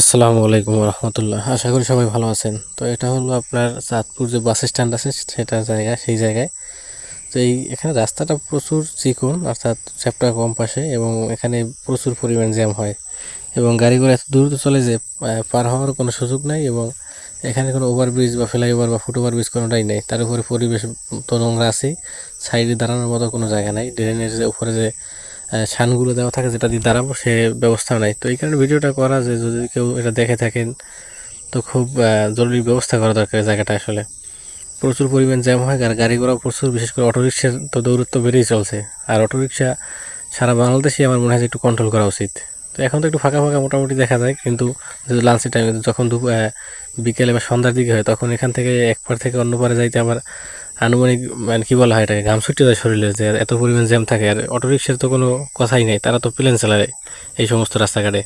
আসসালামু আলাইকুম রহমতুল্লাহ। আশা করি সবাই ভালো আছেন। তো এটা হলো আপনার চাঁদপুর যে বাস স্ট্যান্ড আছে, সেটা জায়গা, সেই জায়গায়। তো এই এখানে রাস্তাটা প্রচুর চিকন, অর্থাৎ চ্যাপ্টার কম পাশে, এবং এখানে প্রচুর পরিমাণ জ্যাম হয়। এবং গাড়িগুলো এত দ্রুত চলে যে পার হওয়ার কোনো সুযোগ নাই, এবং এখানে কোনো ওভারব্রিজ বা ফ্লাইওভার বা ফুট ওভারব্রিজ কোনোটাই নেই। তার উপরে পরিবেশ তো নোংরা আছে সাইডে দাঁড়ানোর মতো কোনো জায়গা নাই। ড্রেনের যে উপরে যে ছানগুলো দেওয়া থাকে যেটা দিয়ে দাঁড়াবো, সে ব্যবস্থা নাই। তো এই কারণে ভিডিওটা করা যে যদি কেউ এটা দেখে থাকেন, তো খুব জরুরি ব্যবস্থা করা দরকার জায়গাটা আসলে। প্রচুর পরিমাণ জ্যাম হয়, আর গাড়ি ঘোড়া প্রচুর, বিশেষ করে অটোরিক্সার তো দৌরত্ব বেড়েই চলছে। আর অটোরিক্সা সারা বাংলাদেশে আমার মনে হয় একটু কন্ট্রোল করা উচিত। তো এখন তো একটু ফাঁকা ফাঁকা মোটামুটি দেখা যায়, কিন্তু লাঞ্চের টাইমে যখন বিকেলে বা সন্ধ্যার দিকে হয়, তখন এখান থেকে এক পার থেকে অন্য পারে যাইতে আমার আনুমানিক মানে কি বলা হয় এটাকে, ঘাম ছুটে যায় শরীরে যে এত পরিমাণ জ্যাম থাকে, আর অটোরিক্সার তো কোনো কথাই নেই, তারা তো প্লেন চালায় এই সমস্ত রাস্তাঘাটে।